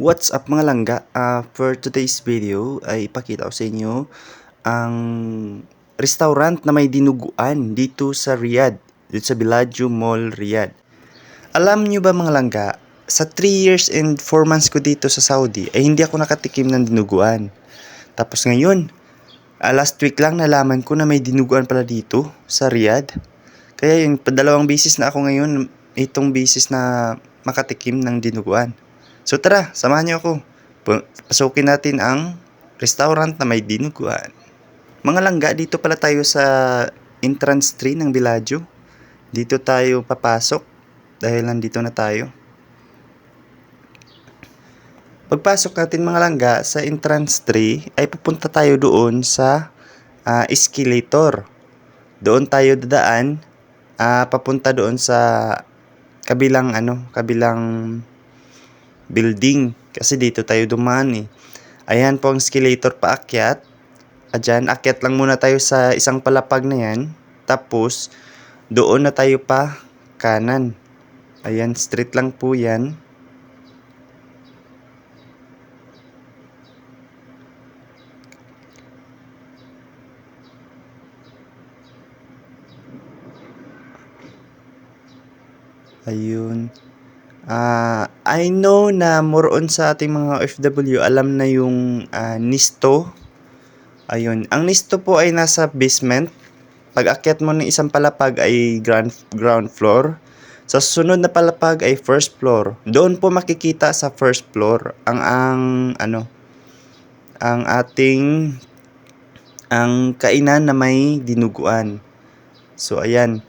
What's up mga langga? Uh, for today's video ay ipakita ko sa inyo ang restaurant na may dinuguan dito sa Riyadh, dito sa Bellagio Mall, Riyadh. Alam nyo ba mga langga, sa 3 years and 4 months ko dito sa Saudi ay hindi ako nakatikim ng dinuguan. Tapos ngayon, uh, last week lang nalaman ko na may dinuguan pala dito sa Riyadh. Kaya yung padalawang bisis na ako ngayon, itong bisis na makatikim ng dinuguan. So tara, samahan niyo ako. Pasukin natin ang restaurant na may dinuguan. Mga langga, dito pala tayo sa entrance 3 ng Bellagio. Dito tayo papasok dahil nandito na tayo. Pagpasok natin mga langga sa entrance 3 ay pupunta tayo doon sa ah, escalator. Doon tayo dadaan ah, papunta doon sa kabilang ano, kabilang building kasi dito tayo dumaan eh. Ayan po ang escalator paakyat. Ayan, akyat lang muna tayo sa isang palapag na yan. Tapos, doon na tayo pa kanan. Ayan, street lang po yan. Ayun. Ah, I know na more on sa ating mga OFW, alam na yung ah, Nisto. Ayun. Ang Nisto po ay nasa basement. Pag akyat mo ng isang palapag ay ground, ground floor. Sa susunod na palapag ay first floor. Doon po makikita sa first floor ang ang ano ang ating ang kainan na may dinuguan. So ayan.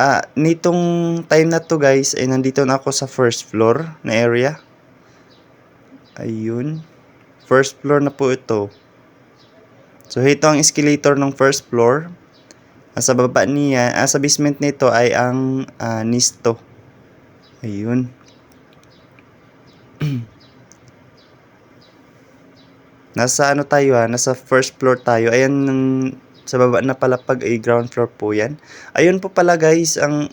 Ah, nitong time na to guys, ay nandito na ako sa first floor na area. Ayun. First floor na po ito. So ito ang escalator ng first floor. Ah, sa baba niya, ah, sa basement nito ay ang ah, Nisto. Ayun. Nasa ano tayo ha, nasa first floor tayo. Ayan ng sa baba na palapag ay ground floor po yan. Ayun po pala guys ang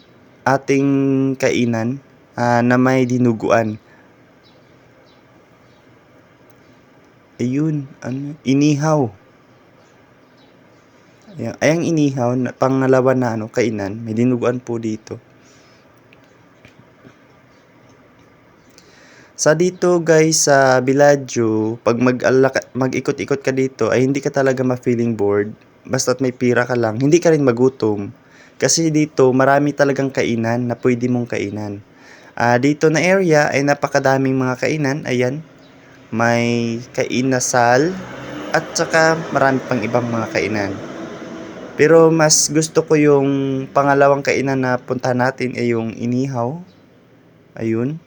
ating kainan ah, na may dinuguan. Ayun, ano, inihaw. Ayan, ayang inihaw, na, pangalawa na ano, kainan, may dinuguan po dito. Sa dito guys sa Bellagio, pag mag mag-ikot-ikot ka dito ay hindi ka talaga ma-feeling bored basta't may pira ka lang, hindi ka rin magutom. Kasi dito, marami talagang kainan na pwede mong kainan. Ah, dito na area ay napakadaming mga kainan. Ayan, may kainasal at saka marami pang ibang mga kainan. Pero mas gusto ko yung pangalawang kainan na puntahan natin ay yung inihaw. Ayun.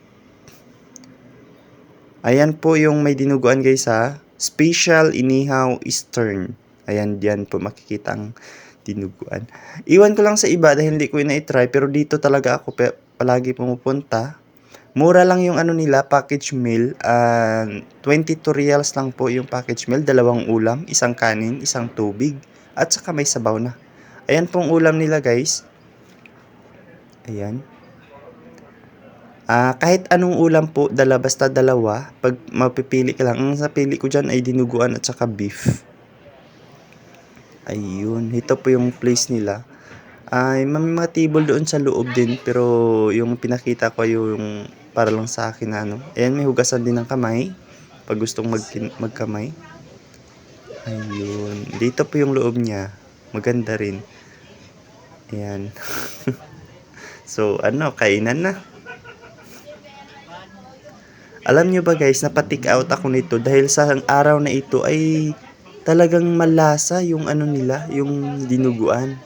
Ayan po yung may dinuguan guys ha. Special Inihaw Eastern. Ayan, diyan po makikita ang dinuguan. Iwan ko lang sa iba dahil hindi ko ina-try pero dito talaga ako pe- palagi pumupunta. Mura lang yung ano nila, package meal. Uh, 22 reals lang po yung package meal. Dalawang ulam, isang kanin, isang tubig. At saka may sabaw na. Ayan pong ulam nila guys. Ayan. Ah, kahit anong ulam po, dala basta dalawa. Pag mapipili ka lang, ang napili ko diyan ay dinuguan at saka beef. Ayun, ito po yung place nila. Ay, may mga table doon sa loob din, pero yung pinakita ko yung para lang sa akin na ano. Ayan, may hugasan din ng kamay. Pag gustong mag magkamay. Ayun, dito po yung loob niya. Maganda rin. Ayan. so, ano, kainan na. Alam nyo ba guys, napatik out ako nito dahil sa araw na ito ay talagang malasa yung ano nila, yung dinuguan.